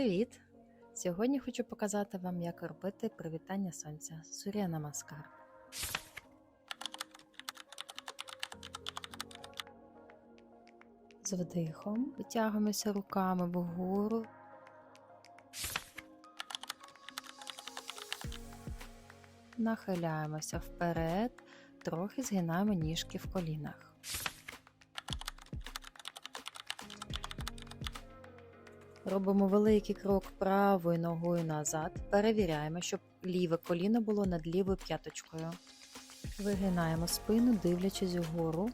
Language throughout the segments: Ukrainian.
Привіт! Сьогодні хочу показати вам, як робити привітання сонця Сурya Намаскар. З вдихом витягуємося руками вгору. Нахиляємося вперед, трохи згинаємо ніжки в колінах. Робимо великий крок правою ногою назад. Перевіряємо, щоб ліве коліно було над лівою п'яточкою. Вигинаємо спину, дивлячись вгору.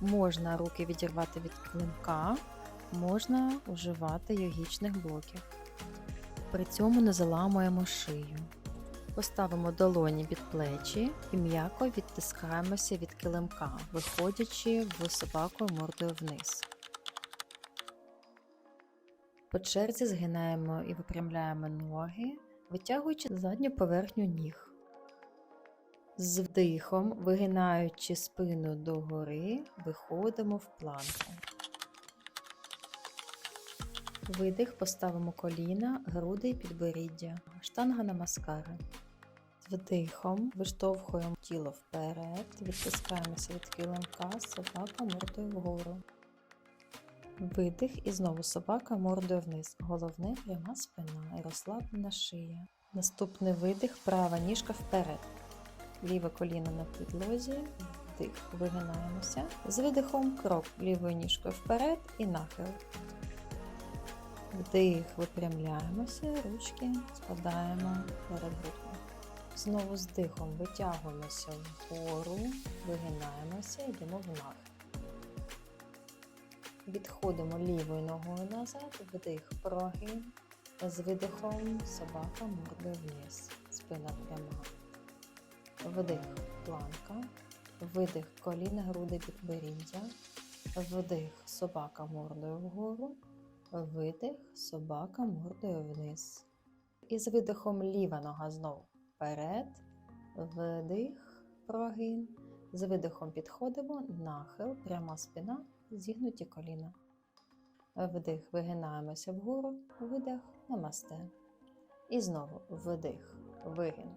Можна руки відірвати від клинка, можна вживати йогічних блоків. При цьому не заламуємо шию. Поставимо долоні під плечі і м'яко відтискаємося від килимка, виходячи в собаку мордою вниз. По черзі згинаємо і випрямляємо ноги, витягуючи задню поверхню ніг. З вдихом, вигинаючи спину догори, виходимо в планку. Видих, поставимо коліна, груди і підборіддя. Штанга на маскари. З вдихом виштовхуємо тіло вперед, відтискаємося від килимка, собака мордою вгору. Видих і знову собака мордою вниз. Головне пряма спина і розслаблена шия. Наступний видих, права ніжка вперед. Ліве коліно на підлозі, вдих, вигинаємося. З видихом крок лівою ніжкою вперед і нахил. Вдих, випрямляємося, ручки складаємо перед грудьми. Знову з дихом витягуємося вгору, вигинаємося, йдемо в нахил. Відходимо лівою ногою назад, вдих, прогин, з видихом собака мордою вниз, спина пряма. Вдих, планка, видих, коліна, груди, підборіддя, вдих, собака мордою вгору, видих, собака мордою вниз. І з видихом ліва нога знову вперед, вдих, прогин, з видихом підходимо, нахил, пряма спина, зігнуті коліна. Вдих, вигинаємося вгору, видих, намасте. І знову вдих, вигин,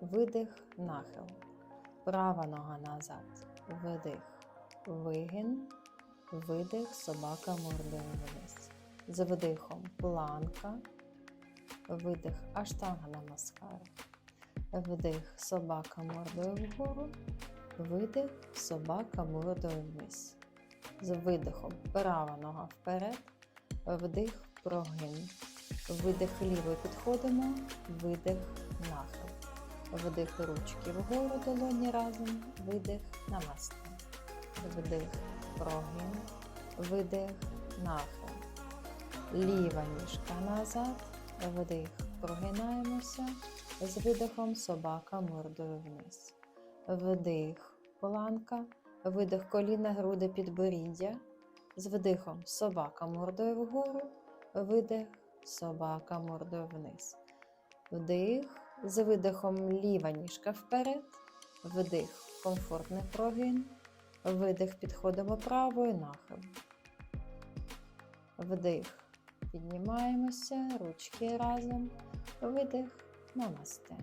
видих, нахил. Права нога назад. Вдих, вигин, видих, собака мордою вниз. З вдихом планка, видих, аштанга намаскара. Вдих, собака мордою вгору, видих, собака мордою вниз. З видихом права нога вперед, вдих, прогин. Видих лівою підходимо, видих, нахил. Вдих ручки вгору долоні разом, видих, намасте. Вдих, прогин, видих, нахил. Ліва ніжка назад, вдих, прогинаємося. З видихом собака мордою вниз. Вдих, планка. Видих коліна, груди, підборіддя. З вдихом собака мордою вгору, видих, собака мордою вниз. Вдих, з видихом ліва ніжка вперед, вдих, комфортний прогин, видих, підходимо правою, нахил. Вдих, піднімаємося, ручки разом, видих, намасте.